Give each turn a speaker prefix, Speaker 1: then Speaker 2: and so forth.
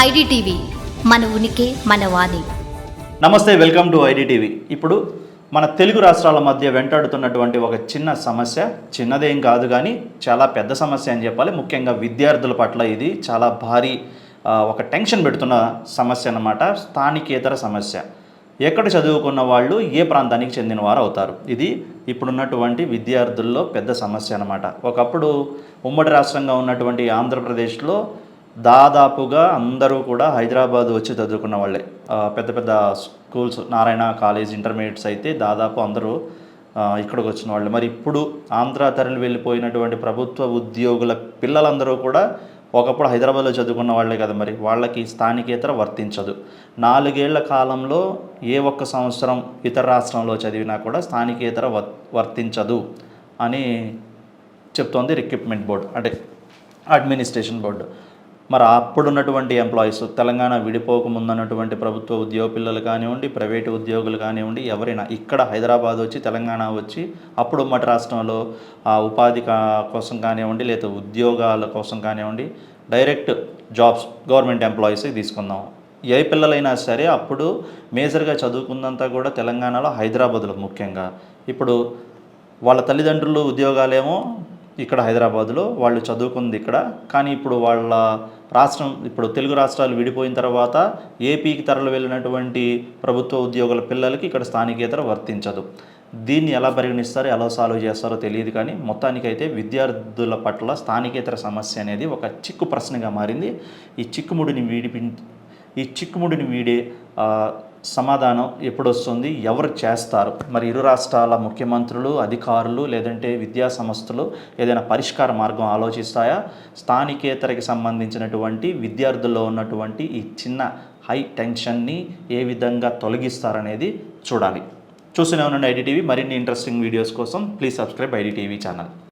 Speaker 1: IDTV మన ఉనికి మన వాణి.
Speaker 2: నమస్తే వెల్కమ్ టు ఐడిటీవీ. ఇప్పుడు మన తెలుగు రాష్ట్రాల మధ్య వెంటాడుతున్నటువంటి ఒక చిన్న సమస్య చిన్నదేం కాదు కానీ చాలా పెద్ద సమస్య అని చెప్పాలి. ముఖ్యంగా విద్యార్థుల పట్ల ఇది చాలా భారీ ఒక టెన్షన్ పెడుతున్న సమస్య అన్నమాట స్థానికేతర సమస్య. ఎక్కడ చదువుకున్న వాళ్ళు ఏ ప్రాంతానికి చెందిన వారు అవుతారు? ఇది ఇప్పుడున్నటువంటి విద్యార్థుల్లో పెద్ద సమస్య అనమాట ఒకప్పుడు ఉమ్మడి రాష్ట్రంగా ఉన్నటువంటి ఆంధ్రప్రదేశ్లో దాదాపుగా అందరూ కూడా హైదరాబాద్ వచ్చి చదువుకున్న వాళ్ళే. పెద్ద పెద్ద స్కూల్స్ నారాయణ కాలేజ్ ఇంటర్మీడియట్స్ అయితే దాదాపు అందరూ ఇక్కడికి వచ్చిన వాళ్ళు. మరి ఇప్పుడు ఆంధ్ర తరలి వెళ్ళిపోయినటువంటి ప్రభుత్వ ఉద్యోగుల పిల్లలందరూ కూడా ఒకప్పుడు హైదరాబాద్లో చదువుకున్న వాళ్ళే కదా మరి. వాళ్ళకి స్థానికేతర వర్తించదు. నాలుగేళ్ళ కాలంలో ఏ ఒక్క సంవత్సరం ఇతర రాష్ట్రంలో చదివినా కూడా స్థానికేతర వర్ వర్తించదు అని చెప్తోంది రిక్రూట్మెంట్ బోర్డు అంటే అడ్మినిస్ట్రేషన్ బోర్డు. మరి అప్పుడున్నటువంటి ఎంప్లాయీస్ తెలంగాణ విడిపోకముందు అన్నటువంటి ప్రభుత్వ ఉద్యోగ పిల్లలు కానివ్వండి ప్రైవేటు ఉద్యోగులు కానివ్వండి ఎవరైనా ఇక్కడ హైదరాబాద్ వచ్చి తెలంగాణ వచ్చి అప్పుడు ఉమ్మడి రాష్ట్రంలో ఆ ఉపాధి కా- కోసం కానివ్వండి లేదా ఉద్యోగాల కోసం కానివ్వండి డైరెక్ట్ జాబ్స్ గవర్నమెంట్ ఎంప్లాయీస్ తీసుకుందాం. ఏ పిల్లలైనా సరే అప్పుడు మేజర్గా చదువుకుందంతా కూడా తెలంగాణలో హైదరాబాద్లో ముఖ్యంగా. ఇప్పుడు వాళ్ళ తల్లిదండ్రులు ఉద్యోగాలేమో ఇక్కడ హైదరాబాద్లో వాళ్ళు చదువుకుంది ఇక్కడ. కానీ ఇప్పుడు వాళ్ళ రాష్ట్రం ఇప్పుడు తెలుగు రాష్ట్రాలు విడిపోయిన తర్వాత ఏపీకి తరలి వెళ్ళినటువంటి ప్రభుత్వ ఉద్యోగుల పిల్లలకి ఇక్కడ స్థానికేతర వర్తించదు. దీన్ని ఎలా పరిగణిస్తారో ఎలా సాల్వ్ చేస్తారో తెలియదు కానీ మొత్తానికైతే విద్యార్థుల పట్ల స్థానికేతర సమస్య అనేది ఒక చిక్కు ప్రశ్నగా మారింది. ఈ చిక్కుముడిని వీడిపి ఈ చిక్కుముడిని వీడే సమాధానం ఎప్పుడొస్తుంది? ఎవరు చేస్తారు? మరి ఇరు రాష్ట్రాల ముఖ్యమంత్రులు అధికారులు లేదంటే విద్యా సంస్థలు ఏదైనా పరిష్కార మార్గం ఆలోచిస్తాయా? స్థానికేతరకి సంబంధించినటువంటి విద్యార్థుల్లో ఉన్నటువంటి ఈ చిన్న హై టెన్షన్ని ఏ విధంగా తొలగిస్తారనేది చూడాలి. చూస్తూనే ఉండండి ఐడిటీవీ. మరిన్ని ఇంట్రెస్టింగ్ వీడియోస్ కోసం ప్లీజ్ సబ్స్క్రైబ్ ఐడిటీవీ ఛానల్.